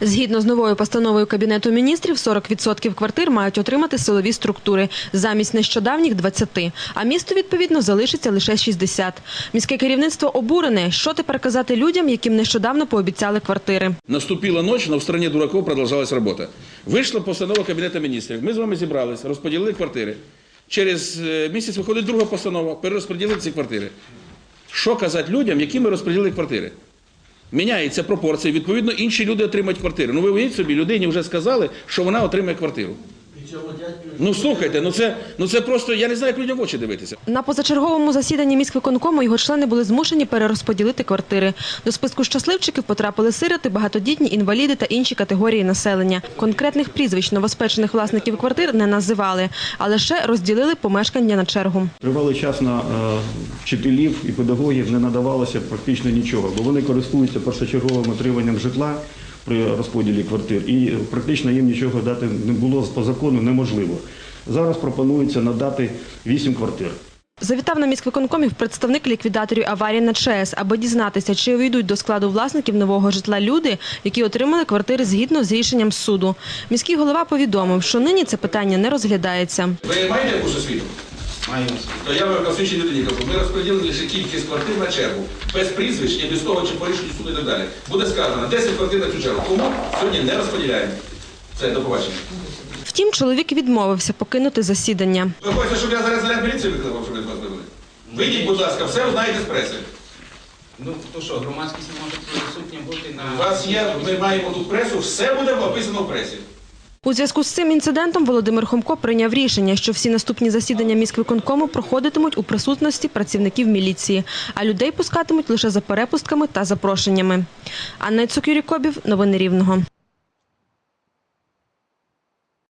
Згідно з новою постановою Кабінету міністрів, 40% квартир мають отримати силові структури, замість нещодавніх 20, а місто, відповідно, залишиться лише 60. Міське керівництво обурене. Що тепер казати людям, яким нещодавно пообіцяли квартири? Наступила ночь, но в стране дураков продолжалась работа. Вийшла постанова Кабінету міністрів. Ми з вами зібрались, розподілили квартири. Через е, місяць виходить друга постанова, перерозподілили ці квартири. Що казати людям, які ми розподілили квартири? Міняється пропорція, відповідно, інші люди отримають квартири. Ну ви уявіть собі, людині вже сказали, що вона отримає квартиру. Ну слухайте, ну це, ну це просто, я не знаю, як людям в очі дивитися. На позачерговому засіданні міськвиконкому його члени були змушені перерозподілити квартири. До списку щасливчиків потрапили сироти, багатодітні, інваліди та інші категорії населення. Конкретних прізвищ новоспечених власників квартир не називали, а лише розділили помешкання на чергу. Тривалий час на е, вчителів і педагогів не надавалося практично нічого, бо вони користуються першочерговим отриманням житла при розподілі квартир, і практично їм нічого дати не було по закону неможливо. Зараз пропонується надати 8 квартир. Завітав на міськвиконкомів представник ліквідаторів аварії на ЧАЕС, аби дізнатися, чи увійдуть до складу власників нового житла люди, які отримали квартири згідно з рішенням суду. Міський голова повідомив, що нині це питання не розглядається. Ви маєте якусь освіту? То я вам освічій людині кажу, ми розподілили лише кількість квартир на чергу, без прізвищ і без того, чи по рішенню суду і так далі. Буде сказано 10 квартир на цю чергу. Тому сьогодні не розподіляємо. Це до побачення. Втім, чоловік відмовився покинути засідання. Ви хочете, щоб я зараз заряд міліції викликав, щоб ви вас вивели? Вийдіть, будь ласка, все узнаєте з преси. Ну то що, громадськість не може присутня бути на У вас є, ми маємо тут пресу, все буде описано в пресі. У зв'язку з цим інцидентом Володимир Хомко прийняв рішення, що всі наступні засідання міськвиконкому проходитимуть у присутності працівників міліції, а людей пускатимуть лише за перепустками та запрошеннями. Анна Цукюрікобів, новини Рівного.